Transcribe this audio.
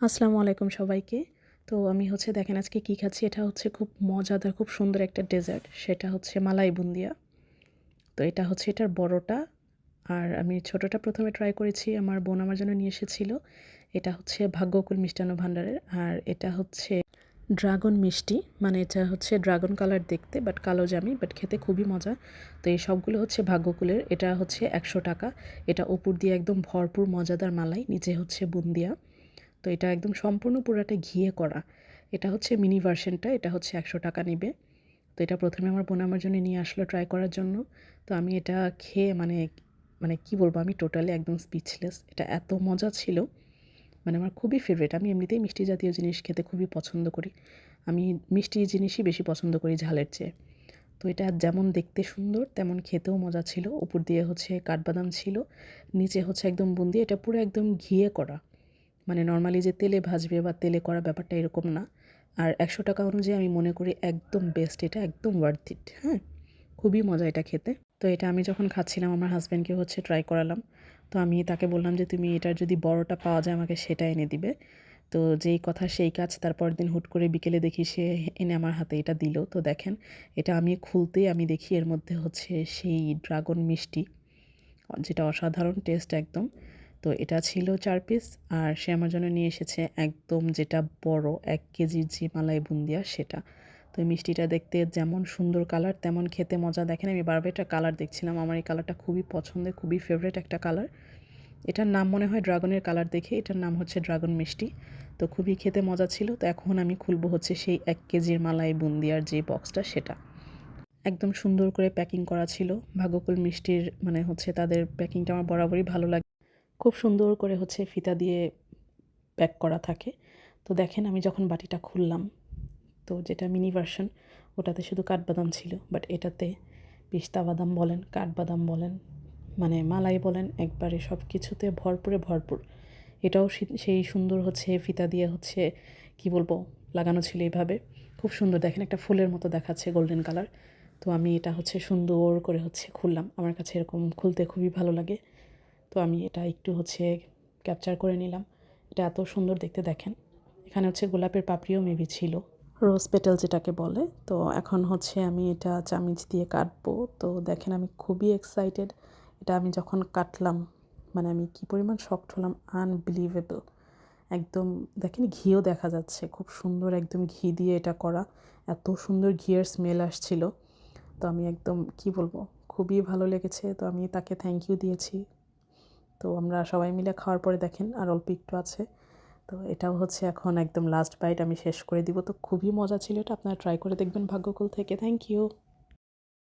আসসালামু আলাইকুম সবাইকে। তো আমি হচ্ছে দেখেন আজকে কী খাচ্ছি, এটা হচ্ছে খুব মজাদার, খুব সুন্দর একটা ডেজার্ট। সেটা হচ্ছে মালাই বুন্দিয়া। তো এটা হচ্ছে এটার বড়টা। আর আমি ছোটোটা প্রথমে ট্রাই করেছি, আমার বোন আমার জন্য নিয়ে এসেছিল। এটা হচ্ছে ভাগ্যকুল মিষ্টান্ন ভাণ্ডারের। আর এটা হচ্ছে ড্রাগন মিষ্টি। মানে এটা হচ্ছে ড্রাগন কালার দেখতে বাট কালো জামি বাট খেতে খুবই মজা। তো এই সবগুলো হচ্ছে ভাগ্যকুলের। এটা হচ্ছে একশো টাকা। এটা ওপর দিয়ে একদম ভরপুর, মজাদার মালাই। নিচে হচ্ছে বুন্দিয়া। তো এটা একদম সম্পূর্ণ পুরাটা ঘিয়ে করা। এটা হচ্ছে মিনি ভার্সনটা এটা হচ্ছে একশো টাকা নেবে। তো এটা প্রথমে আমার বোন আমার জন্য নিয়ে আসলো ট্রাই করার জন্য। তো আমি এটা খেয়ে মানে মানে কি বলব, আমি টোটালি একদম স্পিচলেস এটা এত মজা ছিল। মানে আমার খুবই ফেভারিট আমি এমনিতেই মিষ্টি জাতীয় জিনিস খেতে খুবই পছন্দ করি। আমি মিষ্টি জিনিসই বেশি পছন্দ করি ঝালের চেয়ে। তো এটা যেমন দেখতে সুন্দর, তেমন খেতেও মজা ছিল। উপর দিয়ে হচ্ছে কাঠবাদাম ছিল। নিচে হচ্ছে একদম বুন্দি। এটা পুরো একদম ঘিয়ে করা। মানে নর্মালি যে তেলে ভাজবে বা তেলে করা ব্যাপারটা এরকম না। আর একশো টাকা অনুযায়ী আমি মনে করি একদম বেস্ট এটা একদম ওয়ার্থ ইট হ্যাঁ? খুবই মজা এটা খেতে। তো এটা আমি যখন খাচ্ছিলাম, আমার হাজব্যান্ডকে হচ্ছে ট্রাই করালাম। তো আমি তাকে বললাম যে, তুমি এটার যদি বড়টা পাওয়া যায়, আমাকে সেটা এনে দিবে। তো যেই কথা সেই কাজ, তারপর দিন হুট করে বিকেলে দেখি সে এনে আমার হাতে এটা দিল। তো দেখেন, এটা আমি খুলতেই আমি দেখি এর মধ্যে হচ্ছে সেই ড্রাগন মিষ্টি, যেটা অসাধারণ টেস্ট একদম। তো এটা ছিল চার পিস আর সে আমার জন্য নিয়ে এসেছে একদম যেটা বড় এক কেজির যে মালাই বুন্দিয়া সেটা। তো মিষ্টিটা দেখতে যেমন সুন্দর কালার তেমন খেতে মজা। দেখেন আমি বারবার একটা কালার দেখছিলাম, আমার এই কালারটা খুবই পছন্দের, খুবই ফেভারেট একটা কালার এটার নাম মনে হয় ড্রাগনের কালার দেখে, এটার নাম হচ্ছে ড্রাগন মিষ্টি। তো খুবই খেতে মজা ছিল, তো এখন আমি খুলবো হচ্ছে সেই এক কেজির মালাই বুন্দিয়ার যে বক্সটা সেটা। একদম সুন্দর করে প্যাকিং করা ছিল। ভাগ্যকুল মিষ্টির মানে হচ্ছে তাদের প্যাকিংটা আমার বরাবরই ভালো লাগে। খুব সুন্দর করে হচ্ছে ফিতা দিয়ে প্যাক করা থাকে। তো দেখেন আমি যখন বাটিটা খুললাম, তো যেটা মিনি ভার্সন, ওটাতে শুধু কাঠবাদাম ছিল, বাট এটাতে পিস্তা বাদাম বলেন, কাঠবাদাম বলেন মানে মালাই বলেন, একবারে সব কিছুতে ভরপুরে ভরপুর। এটাও সেই সুন্দর হচ্ছে ফিতা দিয়ে হচ্ছে, কি বলব, লাগানো ছিল এইভাবে খুব সুন্দর, দেখেন একটা ফুলের মতো দেখাচ্ছে গোল্ডেন কালার। তো আমি এটা হচ্ছে সুন্দর করে হচ্ছে খুললাম। আমার কাছে এরকম খুলতে খুবই ভালো লাগে। তো আমি এটা একটু হচ্ছে ক্যাপচার করে নিলাম। এটা এত সুন্দর দেখতে দেখেন। এখানে হচ্ছে গোলাপের পাপড়িও মেবি ছিল। রোজ পেটাল যেটাকে বলে। তো এখন হচ্ছে আমি এটা চামিচ দিয়ে কাটবো। তো দেখেন আমি খুবই এক্সাইটেড এটা আমি যখন কাটলাম মানে আমি কি পরিমাণ শক্ট হলাম আনবিলিভেবল একদম দেখেন ঘিও দেখা যাচ্ছে। খুব সুন্দর একদম ঘি দিয়ে এটা করা। এত সুন্দর ঘিয়ের স্মেল আসছিল। তো আমি একদম, কি বলব, খুবই ভালো লেগেছে। তো আমি তাকে থ্যাংক ইউ দিয়েছি। তো আমরা সবাই মিলে খাওয়ার পরে দেখেন আর অল্প একটু আছে। তো এটাও হচ্ছে এখন একদম লাস্ট বাইট আমি শেষ করে দিব। তো খুবই মজা ছিল এটা। আপনারা ট্রাই করে দেখবেন ভাগ্যকুল থেকে। Thank you